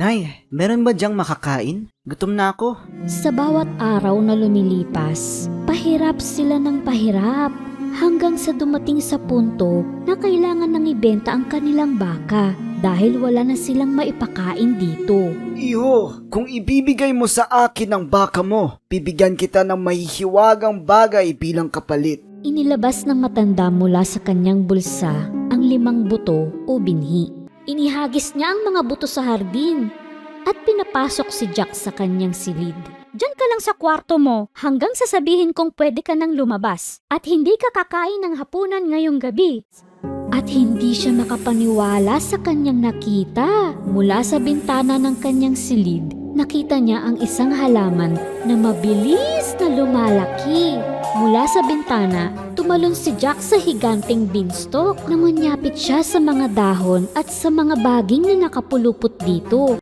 Nay, meron ba diyang makakain? Gutom na ako. Sa bawat araw na lumilipas, pahirap sila ng pahirap hanggang sa dumating sa punto na kailangan nang ibenta ang kanilang baka dahil wala na silang maipakain dito. Iho, kung ibibigay mo sa akin ang baka mo, bibigyan kita ng mahihiwagang bagay bilang kapalit. Inilabas ng matanda mula sa kanyang bulsa ang limang buto o binhi. Inihagis niya ang mga buto sa hardin at pinapasok si Jack sa kanyang silid. Diyan ka lang sa kwarto mo hanggang sasabihin kong pwede ka nang lumabas at hindi ka kakain ng hapunan ngayong gabi. At hindi siya makapaniwala sa kanyang nakita. Mula sa bintana ng kanyang silid, nakita niya ang isang halaman na mabilis na lumalaki. Mula sa bintana, tumalon si Jack sa higanting beanstalk. Nangonyapit siya sa mga dahon at sa mga baging na nakapulupot dito.